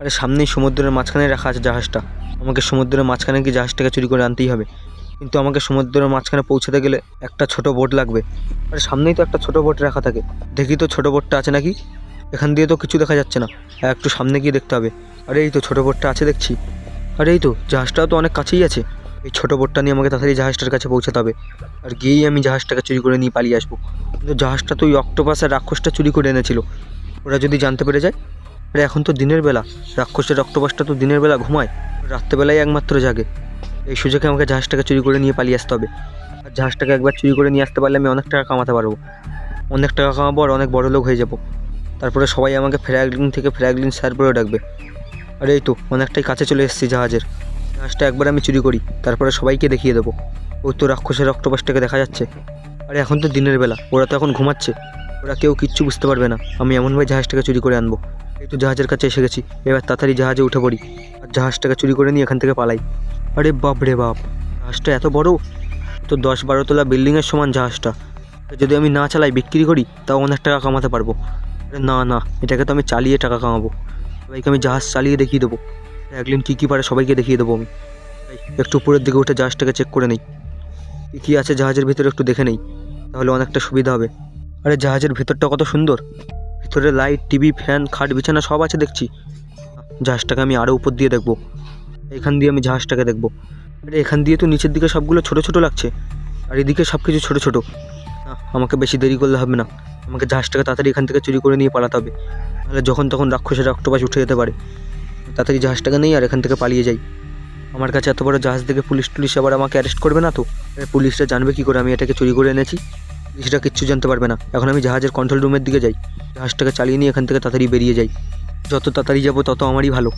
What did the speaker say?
আরে সামনেই সমুদ্রের মাঝখানে রাখা আছে জাহাজটা। আমাকে সমুদ্রের মাঝখানে কি জাহাজটাকে চুরি করে আনতেই হবে? কিন্তু আমাকে সমুদ্রের মাঝখানে পৌঁছাতে গেলে একটা ছোট বোট লাগবে। আরে সামনেই তো একটা ছোট বোট রাখা থাকে। দেখি তো ছোট বোটটা আছে নাকি? এখান দিয়ে তো কিছু দেখা যাচ্ছে না। একটু সামনে গিয়ে দেখতে হবে। আরে এই তো ছোট বোটটা আছে দেখছি। আরে এই তো, জাহাজটাও তো অনেক কাছেই আছে। এই ছোট বোটটা নিয়ে আমাকে তাড়াতাড়ি জাহাজটার কাছে পৌঁছাতে হবে। আর গিয়েই আমি জাহাজটাকে চুরি করে নিয়ে পালিয়ে আসব। কিন্তু জাহাজটা তো ওই অক্টোপাস আর রাক্ষসটা চুরি করে এনেছিল। ওরা যদি জানতে পেরে যায় আরে এখন তো দিনের বেলা। রাক্ষসের অক্টোপাসটা তো দিনের বেলা ঘুমায় রাত্রেবেলায় একমাত্র জাগে। এই সুযোগে আমাকে জাহাজটাকে চুরি করে নিয়ে পালিয়ে আসতে হবে। আর জাহাজটাকে একবার চুরি করে নিয়ে আসতে পারলে আমি অনেক টাকা কামাতে পারব। অনেক টাকা কামাবো আর অনেক বড় লোক হয়ে যাব। তারপরে সবাই আমাকে ফ্র্যাগলিন থেকে ফ্র্যাগলিন স্যার বলে ডাকবে। আর এই তো, অনেকটাই কাছে চলে এসেছি জাহাজের। জাহাজটা একবার আমি চুরি করি, তারপরে সবাইকে দেখিয়ে দেবো। ওই তো রাক্ষসের অক্টোপাসটাকে দেখা যাচ্ছে। আরে এখন তো দিনের বেলা, ওরা তো এখন ঘুমাচ্ছে। ওরা কেউ কিচ্ছু বুঝতে পারবে না। আমি এমনভাবে জাহাজটাকে চুরি করে আনব। এই তো জাহাজের কাছে এসে গেছি। এবার তাড়াতাড়ি জাহাজে উঠে পড়ি আর জাহাজটাকে চুরি করে নিয়ে এখান থেকে পালাই। আরে বাপ রে বাপ, জাহাজটা এত বড়? তো দশ বারো তলা বিল্ডিংয়ের সমান জাহাজটা। যদি আমি না চালাই, বিক্রি করি, তাও অনেক টাকা কামাতে পারব। আরে না না, এটাকে তো আমি চালিয়ে টাকা কামাবো। সবাইকে আমি জাহাজ চালিয়ে দেখিয়ে দেবো। একদিন কী কী পারে সবাইকে দেখিয়ে দেবো আমি। একটু উপরের দিকে উঠে জাহাজটাকে চেক করে নেই। কী কী আছে জাহাজের ভিতরে একটু দেখে নেই। তাহলে অনেকটা সুবিধা হবে। আরে জাহাজের ভিতরটা কত সুন্দর। ভিতরে লাইট, টিভি, ফ্যান, খাট, বিছানা সব আছে দেখছি। জাহাজটাকে আমি আরও উপর দিয়ে দেখব। এখান দিয়ে আমি জাহাজটাকে দেখব। এখান দিয়ে তো নিচের দিকে সবগুলো ছোট ছোট লাগছে। আর এদিকে সব কিছু ছোটো। ছোটো আমাকে বেশি দেরি করলে হবে না। আমাকে জাহাজটাকে তাড়াতাড়ি এখান থেকে চুরি করে নিয়ে পালাতে হবে। নাহলে যখন তখন রাক্ষসের অক্টোপাস উঠে যেতে পারে। তাড়াতাড়ি জাহাজটাকে নেই আর এখান থেকে পালিয়ে যাই। আমার কাছে এত বড় জাহাজ থেকে পুলিশ টুলিশ আবার আমাকে অ্যারেস্ট করবে না তো? পুলিশরা জানবে কি করে আমি এটাকে চুরি করে এনেছি। পুলিশরা কিচ্ছু জানতে পারবে না। এখন আমি জাহাজের কন্ট্রোল রুমের দিকে যাই। জাহাজটাকে চালিয়ে নিয়ে এখান থেকে তাড়াতাড়ি বেরিয়ে যাই। যত তাড়াতাড়ি যাব তত আমারই ভালো।